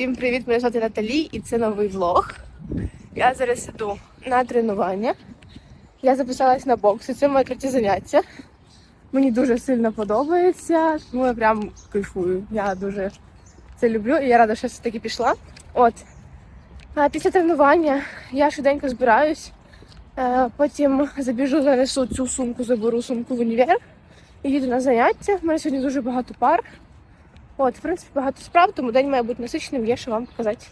Всім привіт! Мене звати Наталі і це новий влог. Я зараз іду на тренування. Я записалась на бокс, це моє третє заняття. Мені дуже сильно подобається, тому я прям кайфую. Я дуже це люблю і я рада, що все таки пішла. От. А після тренування я швиденько збираюсь, е, потім забіжу, занесу цю сумку, заберу сумку в універ і їду на заняття. У мене сьогодні дуже багато пар. От, в принципі, багато справ, тому день має бути насиченим, є що вам показати.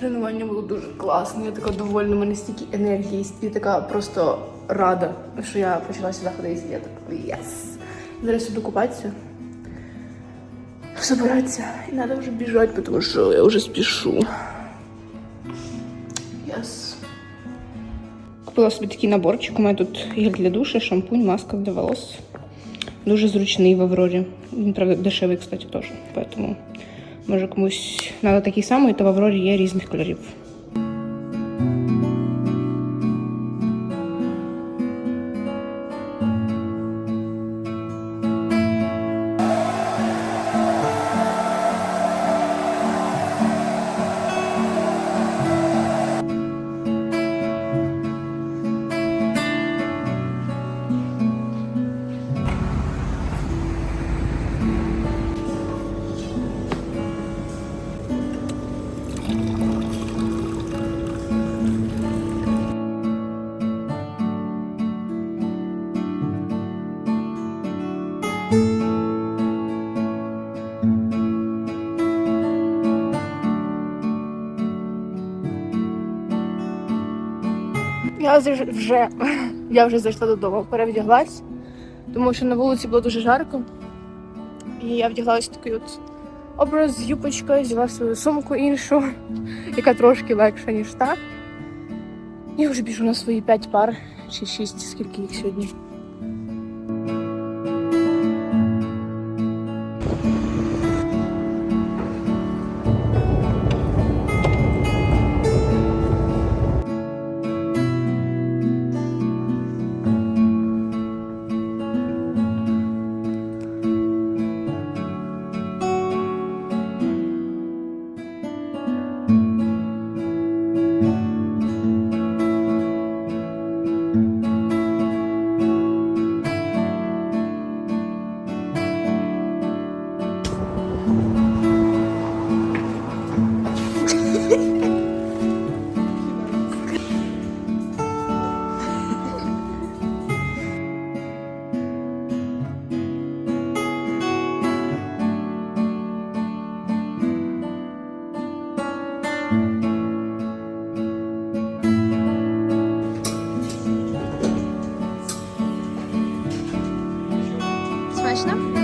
Тренування було дуже класно. Я така довольна, у мене стільки енергії, і така просто рада, що я почала сюди ходити. Я така єс. Зараз іду купатися. Собиратися. І треба вже біжати, тому що я вже спішу. Єс. Купила собі такий наборчик. У мене тут гель для душу, шампунь, маска для волос. Дуже зручний в Аврорі. Він, правда, дешевий, кстати, теж. Поэтому, може, комусь треба такий самий, то в Аврорі є різних кольорів. Вже, вже, я вже зайшла додому, перевдяглась, тому що на вулиці було дуже жарко. І я вдяглася такий от образ з юпочкою, взяла свою сумку іншу, яка трошки легша, ніж та. І вже біжу на свої п'ять пар чи шість, скільки їх сьогодні. Смачно?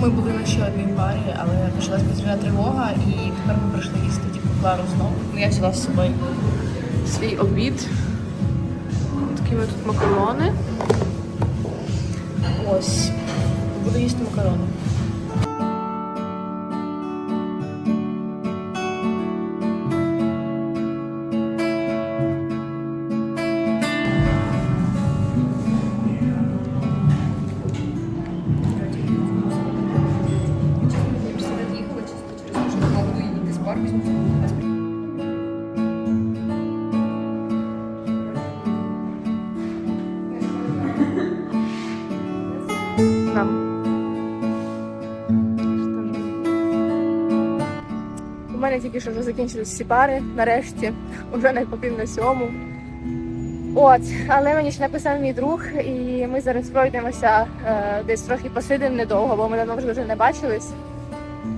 Ми були на ще одній парі, але почалась повітряна тривога, і тепер ми прийшли їсти типу клару знову. Ну, я взяла з собою свій обід. Такі ми тут макарони. Ось. Буду їсти макарони. якось. У мене тільки що вже закінчились всі пари, нарешті, уже не попів на сьому. От, але мені ще написав мій друг, і ми зараз пройдемося е, десь трохи посидимо недовго, бо ми давно вже не бачились.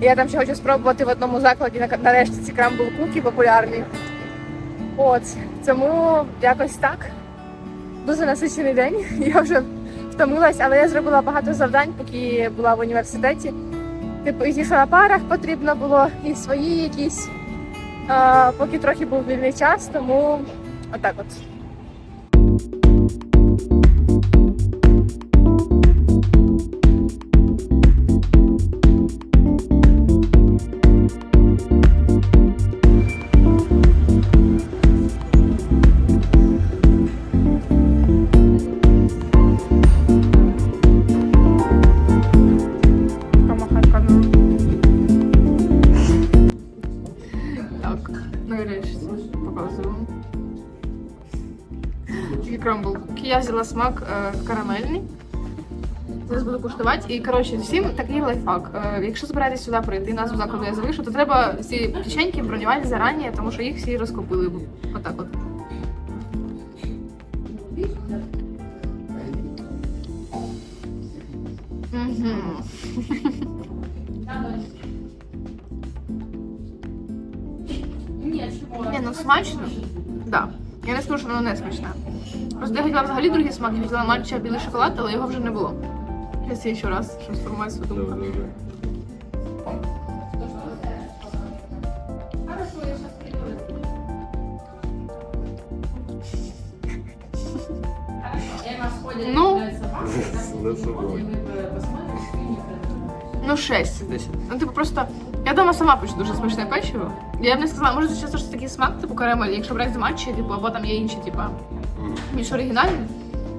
Я там ще хочу спробувати в одному закладі на- нарешті ці крамбл куки популярні. От, тому якось так. Дуже насичений день. Я вже втомилась, але я зробила багато завдань, поки була в університеті. Типу, і на парах потрібно було, і свої якісь, а, поки трохи був вільний час, тому отак от. Взяла смак е, карамельний. Зараз буду куштувати. І коротше, всім такий лайфхак. Е, якщо збираєтесь сюди прийти, назву закладу я залишу, то треба ці печеньки бронювати зарані, тому що їх всі розкупили. Отак от. Ні, ну смачно. Да. Я не скажу, що воно не смачне. Просто я хотіла взагалі другий смак, я хотіла матча білий шоколад, але його вже не було. Зараз я ще раз, щоб сформувати свою думку. Ну, ну 6 з 10. Ну, типу, просто я дома сама печу дуже смачне печиво. Я б не сказала, може, це часто ж такий смак, типу карамель, якщо брати з матчі, типу, або там є інші, типу, більш оригінальні,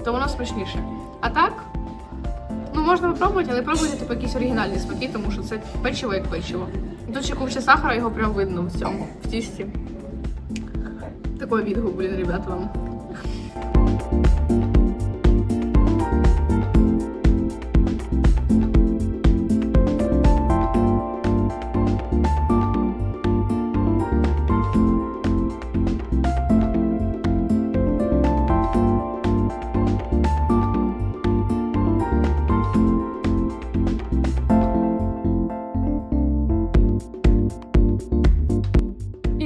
то воно смачніше. А так, ну можна випробувати, але пробуйте типу якісь оригінальні смаки, тому що це печиво як печиво. Тут ще купче сахара, його прям видно в цьому, в тісті. Такой відгук, блін, ребята, вам.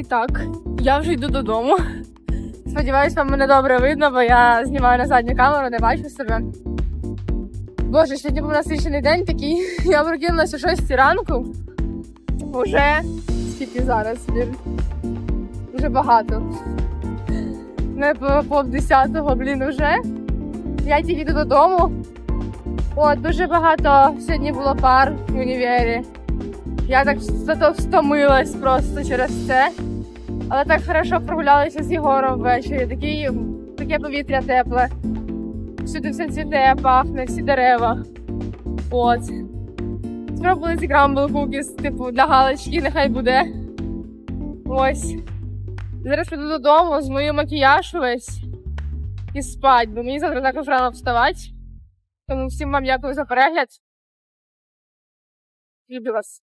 Так, я вже йду додому. Сподіваюсь, вам мене добре видно, бо я знімаю на задню камеру, не бачу себе. Боже, сьогодні був насичений день такий. Я прокинулася о 6 ранку. Уже скільки зараз, блін. Вже багато. Не по пов десятого, блін, уже. Я тільки йду додому. От, дуже багато сьогодні було пар в універі. Я так зато встомилась просто через це. Але так хорошо прогулялися з Єгором ввечері. Такий, таке повітря тепле. Всюди все цвіте, пахне, всі дерева. От. Спробували ці крамбл кукіс, типу, для галочки, нехай буде. Ось. Зараз піду додому, змою макіяж весь і спать, бо мені завтра також рано вставати. Тому всім вам дякую за перегляд. Люблю вас.